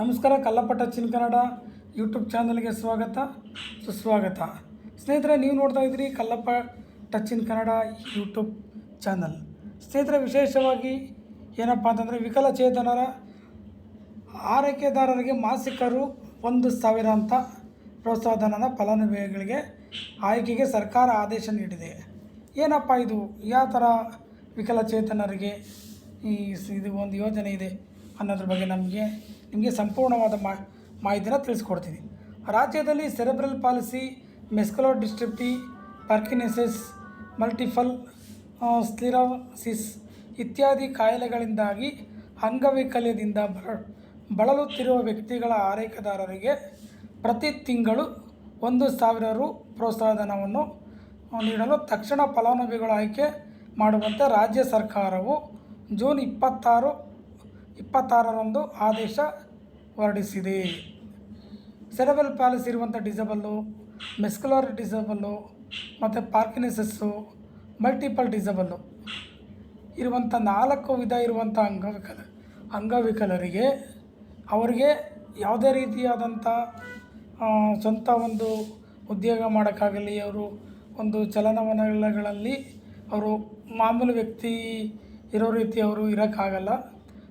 ನಮಸ್ಕಾರ Kallappa touch in Kannada YouTube ಚಾನಲ್ಗೆ ಸ್ವಾಗತ, ಸುಸ್ವಾಗತ. ಸ್ನೇಹಿತರೆ, ನೀವು ನೋಡ್ತಾ ಇದ್ದೀರಿ Kallappa touch in Kannada YouTube channel. ಸ್ನೇಹಿತರೆ, ವಿಶೇಷವಾಗಿ ಏನಪ್ಪ ಅಂತಂದರೆ ವಿಕಲಚೇತನರ ಆರೈಕೆದಾರರಿಗೆ ಮಾಸಿಕರು ಒಂದು ಸಾವಿರ ಅಂತ ಪ್ರೋತ್ಸಾಹಧನದ ಫಲಾನುಭವಿಗಳಿಗೆ ಆಯ್ಕೆಗೆ ಸರ್ಕಾರ ಆದೇಶ ನೀಡಿದೆ. ಏನಪ್ಪ ಇದು? ಯಾವ ಥರ ವಿಕಲಚೇತನರಿಗೆ ಈ ಇದು ಒಂದು ಯೋಜನೆ ಇದೆ? ಅನ್ನೋದ್ರ ಬಗ್ಗೆ ನಮಗೆ, ನಿಮಗೆ ಸಂಪೂರ್ಣವಾದ ಮಾಹಿತಿನ ತಿಳಿಸ್ಕೊಡ್ತೀನಿ. ರಾಜ್ಯದಲ್ಲಿ ಸೆರೆಬ್ರಲ್ ಪಾಲಿಸಿ ಮೆಸ್ಕಲೋ ಡಿಸ್ಟ್ರಿಪ್ಟಿ ಪರ್ಕಿನೆಸಿಸ್ ಮಲ್ಟಿಫಲ್ ಸ್ಥಿರಸಿಸ್ ಇತ್ಯಾದಿ ಕಾಯಿಲೆಗಳಿಂದಾಗಿ ಅಂಗವೈಕಲ್ಯದಿಂದ ಬಳಲುತ್ತಿರುವ ವ್ಯಕ್ತಿಗಳ ಆರೈಕೆದಾರರಿಗೆ ಪ್ರತಿ ತಿಂಗಳು ಒಂದು ಸಾವಿರ ರು ಪ್ರೋತ್ಸಾಹಧನವನ್ನು ನೀಡಲು ತಕ್ಷಣ ಫಲಾನುಭವಿಗಳ ಆಯ್ಕೆ ಮಾಡುವಂತೆ ರಾಜ್ಯ ಸರ್ಕಾರವು ಜೂನ್ ಇಪ್ಪತ್ತಾರು ಇಪ್ಪತ್ತಾರರಂದು ಆದೇಶ ಹೊರಡಿಸಿದೆ. ಸೆರೆಬಲ್ ಪ್ಯಾಲೇಸ್ ಇರುವಂಥ ಡಿಸಬಲ್ಲು ಮೆಸ್ಕುಲರ್ ಡಿಸಬಲ್ಲು ಮತ್ತು ಪಾರ್ಕಿನಿಸಸ್ಸು, ಮಲ್ಟಿಪಲ್ ಡಿಸಬಲ್ಲು ಇರುವಂಥ ನಾಲ್ಕು ವಿಧ ಇರುವಂಥ ಅಂಗವಿಕಲ, ಅಂಗವಿಕಲರಿಗೆ ಅವರಿಗೆ ಯಾವುದೇ ರೀತಿಯಾದಂಥ ಸ್ವಂತ ಒಂದು ಉದ್ಯೋಗ ಮಾಡೋಕ್ಕಾಗಲಿ, ಅವರು ಒಂದು ಚಲನವಲನಗಳಲ್ಲಿ ಅವರು ಮಾಮೂಲು ವ್ಯಕ್ತಿ ಇರೋ ರೀತಿ ಅವರು ಇರೋಕ್ಕಾಗಲ್ಲ.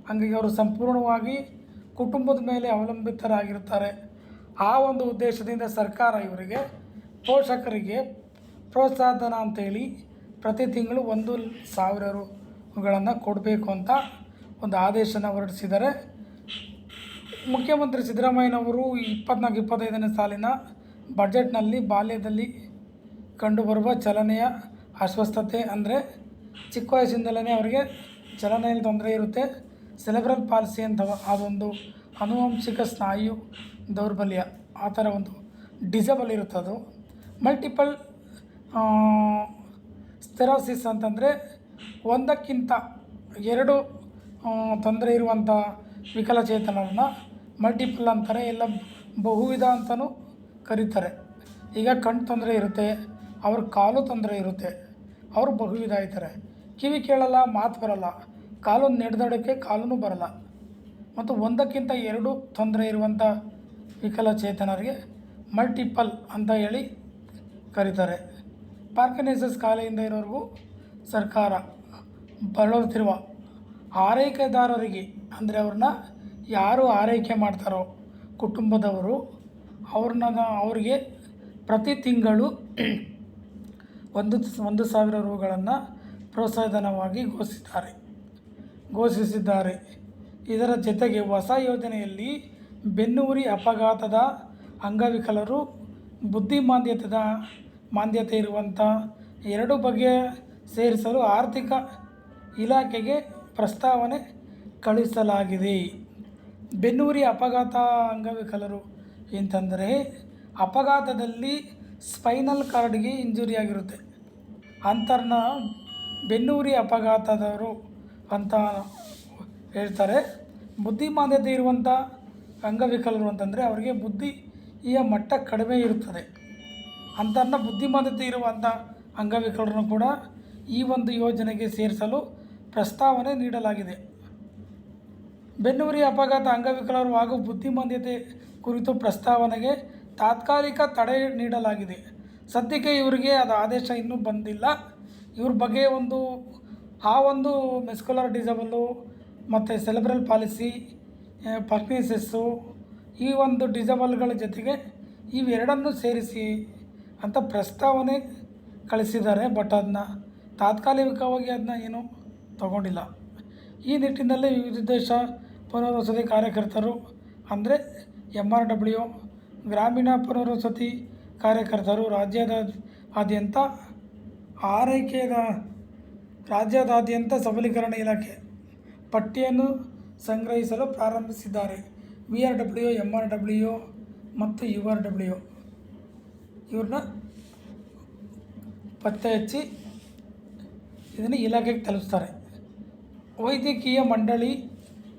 ಹಾಗಾಗಿ ಅವರು ಸಂಪೂರ್ಣವಾಗಿ ಕುಟುಂಬದ ಮೇಲೆ ಅವಲಂಬಿತರಾಗಿರ್ತಾರೆ ಆ ಒಂದು ಉದ್ದೇಶದಿಂದ ಸರ್ಕಾರ ಇವರಿಗೆ ಪೋಷಕರಿಗೆ ಪ್ರೋತ್ಸಾಹಧನ ಅಂತೇಳಿ ಪ್ರತಿ ತಿಂಗಳು ಒಂದು ಸಾವಿರ ರುಗಳನ್ನು ಕೊಡಬೇಕು ಅಂತ ಒಂದು ಆದೇಶನ ಹೊರಡಿಸಿದ್ದಾರೆ. ಮುಖ್ಯಮಂತ್ರಿ ಸಿದ್ದರಾಮಯ್ಯನವರು ಇಪ್ಪತ್ನಾಲ್ಕು, ಇಪ್ಪತ್ತೈದನೇ ಸಾಲಿನ ಬಜೆಟ್ನಲ್ಲಿ ಬಾಲ್ಯದಲ್ಲಿ ಕಂಡುಬರುವ ಚಲನೆಯ ಅಸ್ವಸ್ಥತೆ ಅಂದರೆ ಚಿಕ್ಕ ವಯಸ್ಸಿಂದಲೇ ಅವರಿಗೆ ಚಲನೆಯಲ್ಲಿ ತೊಂದರೆ ಇರುತ್ತೆ. ಸೆಲೆಬ್ರಲ್ ಪಾಲ್ಸಿ ಅಂತ ಅದೊಂದು ಅನುವಂಶಿಕ ಸ್ನಾಯು ದೌರ್ಬಲ್ಯ. ಆ ಥರ ಒಂದು ಡಿಸಬಲ್ ಇರುತ್ತದು ಮಲ್ಟಿಪಲ್ ಸ್ಟೆರೋಸಿಸ್ ಅಂತಂದರೆ ಒಂದಕ್ಕಿಂತ ಎರಡು ತೊಂದರೆ ಇರುವಂಥ ವಿಕಲಚೇತನರನ್ನ ಮಲ್ಟಿಪಲ್ ಅಂತಾರೆ ಎಲ್ಲ ಬಹುವಿಧ ಅಂತಲೂ ಕರೀತಾರೆ. ಈಗ ಕಣ್ಣು ತೊಂದರೆ ಇರುತ್ತೆ, ಅವ್ರ ಕಾಲು ತೊಂದರೆ ಇರುತ್ತೆ, ಅವರು ಬಹುವಿಧ ಆಯ್ತಾರೆ. ಕಿವಿ ಕೇಳಲ್ಲ, ಮಾತು ಬರಲ್ಲ ಕಾಲು ನಡೆದಾಡೋಕ್ಕೆ ಕಾಲೂ ಬರಲ್ಲ. ಮತ್ತು ಒಂದಕ್ಕಿಂತ ಎರಡು ತೊಂದರೆ ಇರುವಂಥ ವಿಕಲಚೇತನರಿಗೆ ಮಲ್ಟಿಪಲ್ ಅಂತ ಹೇಳಿ ಕರೀತಾರೆ. ಪಾರ್ಕನೈಸಸ್ ಕಾಲೆಯಿಂದ ಇರೋರಿಗೂ ಸರ್ಕಾರ ಬಳಲುತ್ತಿರುವ ಆರೈಕೆದಾರರಿಗೆ, ಅಂದರೆ ಅವ್ರನ್ನ ಯಾರು ಆರೈಕೆ ಮಾಡ್ತಾರೋ ಕುಟುಂಬದವರು, ಅವ್ರನ್ನ ಅವರಿಗೆ ಪ್ರತಿ ತಿಂಗಳು ಒಂದು ಒಂದು ಸಾವಿರ ರುಗಳನ್ನು ಪ್ರೋತ್ಸಾಹಧನವಾಗಿ ಘೋಷಿಸಿದ್ದಾರೆ ಘೋಷಿಸಿದ್ದಾರೆ. ಇದರ ಜೊತೆಗೆ ಹೊಸ ಯೋಜನೆಯಲ್ಲಿ ಬೆನ್ನುಹುರಿ ಅಪಘಾತದ ಅಂಗವಿಕಲರು ಬುದ್ಧಿಮಾಂದ್ಯತೆದ ಮಾಂದ್ಯತೆ ಇರುವಂಥ ಎರಡು ಬಗೆಯ ಸೇರಿಸಲು ಆರ್ಥಿಕ ಇಲಾಖೆಗೆ ಪ್ರಸ್ತಾವನೆ ಕಳುಹಿಸಲಾಗಿದೆ. ಬೆನ್ನೂರಿ ಅಪಘಾತ ಅಂಗವಿಕಲರು ಎಂತಂದರೆ ಅಪಘಾತದಲ್ಲಿ ಸ್ಪೈನಲ್ ಕಾರ್ಡ್ಗೆ ಇಂಜುರಿ ಆಗಿರುತ್ತೆ ಬೆನ್ನುಹುರಿ ಅಪಘಾತದವರು ಅಂತ ಹೇಳ್ತಾರೆ. ಬುದ್ಧಿಮಾಂದ್ಯತೆ ಇರುವಂಥ ಅಂಗವಿಕಲರು ಅಂತಂದರೆ ಅವರಿಗೆ ಬುದ್ಧಿಯ ಮಟ್ಟ ಕಡಿಮೆ ಇರುತ್ತದೆ. ಅಂಥವ್ರನ್ನ ಬುದ್ಧಿಮಾಂದ್ಯತೆ ಇರುವಂಥ ಅಂಗವಿಕಲರನ್ನು ಕೂಡ ಈ ಒಂದು ಯೋಜನೆಗೆ ಸೇರಿಸಲು ಪ್ರಸ್ತಾವನೆ ನೀಡಲಾಗಿದೆ. ಬೆನ್ನೂರಿ ಅಪಘಾತ ಅಂಗವಿಕಲರು ಹಾಗೂ ಬುದ್ಧಿಮಾಂದ್ಯತೆ ಕುರಿತು ಪ್ರಸ್ತಾವನೆಗೆ ತಾತ್ಕಾಲಿಕ ತಡೆ ನೀಡಲಾಗಿದೆ. ಸದ್ಯಕ್ಕೆ ಇವರಿಗೆ ಅದು ಆದೇಶ ಇನ್ನೂ ಬಂದಿಲ್ಲ. ಇವ್ರ ಬಗ್ಗೆ ಒಂದು ಆ ಒಂದು ಮೆಸ್ಕುಲರ್ ಡಿಸಬಲ್ಲು ಮತ್ತು ಸೆಲೆಬ್ರಲ್ ಪಾಲಿಸಿ ಪರ್ಕ್ನಿಸಸ್ಸು ಈ ಒಂದು ಡಿಸಬಲ್ಗಳ ಜೊತೆಗೆ ಇವೆರಡನ್ನು ಸೇರಿಸಿ ಅಂತ ಪ್ರಸ್ತಾವನೆ ಕಳಿಸಿದ್ದಾರೆ. ಬಟ್ ಅದನ್ನ ತಾತ್ಕಾಲಿಕವಾಗಿ ಅದನ್ನ ಏನು ತಗೊಂಡಿಲ್ಲ. ಈ ನಿಟ್ಟಿನಲ್ಲಿ ವಿವಿಧ ದೇಶ ಪುನರ್ವಸತಿ ಕಾರ್ಯಕರ್ತರು ಅಂದರೆ ಎಂ ಆರ್ ಡಬ್ಲ್ಯೂ ಗ್ರಾಮೀಣ ಪುನರ್ವಸತಿ ಕಾರ್ಯಕರ್ತರು ರಾಜ್ಯದ ಆದ್ಯಂತ ಆರೈಕೆದ ರಾಜ್ಯದಾದ್ಯಂತ ಸಬಲೀಕರಣ ಇಲಾಖೆ ಪಟ್ಟಿಯನ್ನು ಸಂಗ್ರಹಿಸಲು ಪ್ರಾರಂಭಿಸಿದ್ದಾರೆ. V R W M R W ಮತ್ತು ಯು ಆರ್ ಡಬ್ಲ್ಯೂ ಇವ್ರನ್ನ ಪತ್ತೆ ಹಚ್ಚಿ ಇದನ್ನು ಇಲಾಖೆಗೆ ತಲುಪಿಸ್ತಾರೆ. ವೈದ್ಯಕೀಯ ಮಂಡಳಿ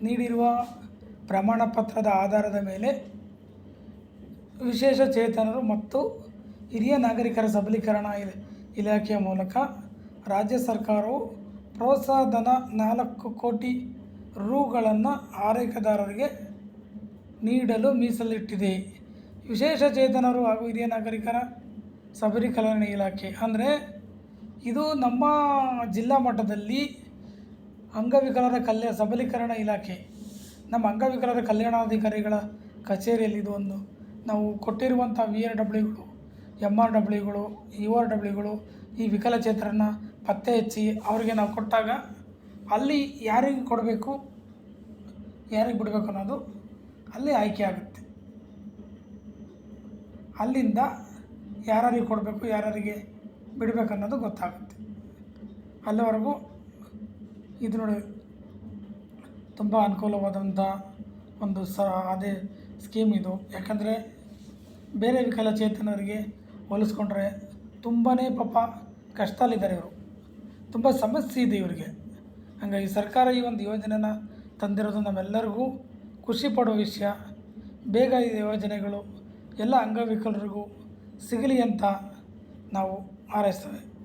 ನೀಡಿರುವ ಪ್ರಮಾಣ ಪತ್ರದ ಆಧಾರದ ಮೇಲೆ ವಿಶೇಷ ಚೇತನರು ಮತ್ತು ಹಿರಿಯ ನಾಗರಿಕರ ಸಬಲೀಕರಣ ಇಲ- ಇಲಾಖೆಯ ಮೂಲಕ ರಾಜ್ಯ ಸರ್ಕಾರವು ಪ್ರೋತ್ಸಾಹಧನ ನಾಲ್ಕು ಕೋಟಿ ರುಗಳನ್ನು ಆರೈಕೆದಾರರಿಗೆ ನೀಡಲು ಮೀಸಲಿಟ್ಟಿದೆ. ವಿಶೇಷ ಚೇತನರು ಹಾಗೂ ಹಿರಿಯ ನಾಗರಿಕರ ಸಬಲೀಕರಣ ಇಲಾಖೆ. ಅಂದರೆ ಇದು ನಮ್ಮ ಜಿಲ್ಲಾ ಮಟ್ಟದಲ್ಲಿ ಅಂಗವಿಕಲರ ಕಲ್ಯಾಣ ಸಬಲೀಕರಣ ಇಲಾಖೆ. ನಮ್ಮ ಅಂಗವಿಕಲರ ಕಲ್ಯಾಣಾಧಿಕಾರಿಗಳ ಕಚೇರಿಯಲ್ಲಿ ಇದು ಒಂದು. ನಾವು ಕೊಟ್ಟಿರುವಂಥ ವಿ ಆರ್ ಡಬ್ಲ್ಯೂಗಳು ಎಂ ಆರ್ ಡಬ್ಲ್ಯೂಗಳು ಯು ಆರ್ ಡಬ್ಲ್ಯೂಗಳು ಈ ವಿಕಲಚೇತರನ್ನ ಪತ್ತೆ ಹಚ್ಚಿ ಅವರಿಗೆ ನಾವು ಕೊಟ್ಟಾಗ ಅಲ್ಲಿ ಯಾರಿಗೆ ಕೊಡಬೇಕು, ಯಾರಿಗೆ ಬಿಡಬೇಕು ಅನ್ನೋದು ಅಲ್ಲಿ ಆಯ್ಕೆ ಆಗುತ್ತೆ. ಅಲ್ಲಿಂದ ಯಾರ್ಯಾರಿಗೆ ಕೊಡಬೇಕು ಯಾರ್ಯಾರಿಗೆ ಬಿಡಬೇಕು ಅನ್ನೋದು ಗೊತ್ತಾಗುತ್ತೆ. ಅಲ್ಲಿವರೆಗೂ ಇದು ನೋಡಿ ತುಂಬ ಅನುಕೂಲವಾದಂಥ ಒಂದು ಸ, ಅದೇ ಸ್ಕೀಮ್ ಇದು. ಯಾಕಂದರೆ ಬೇರೆ ವಿಕಲಚೇತನರಿಗೆ ಹೋಲಿಸ್ಕೊಂಡ್ರೆ ತುಂಬಾ ಪಾಪ ಕಷ್ಟದಲ್ಲಿದ್ದಾರೆ ಇವರು. ತುಂಬ ಸಮಸ್ಯೆ ಇದೆ ಇವರಿಗೆ. ಹಂಗಾಗಿ ಸರ್ಕಾರ ಈ ಒಂದು ಯೋಜನೆನ ತಂದಿರೋದು ನಮ್ಮೆಲ್ಲರಿಗೂ ಖುಷಿ ಪಡೋ ವಿಷಯ. ಬೇಗ ಈ ಯೋಜನೆಗಳು ಎಲ್ಲ ಅಂಗವಿಕಲರಿಗೂ ಸಿಗಲಿ ಅಂತ ನಾವು ಹಾರೈಸ್ತೇವೆ.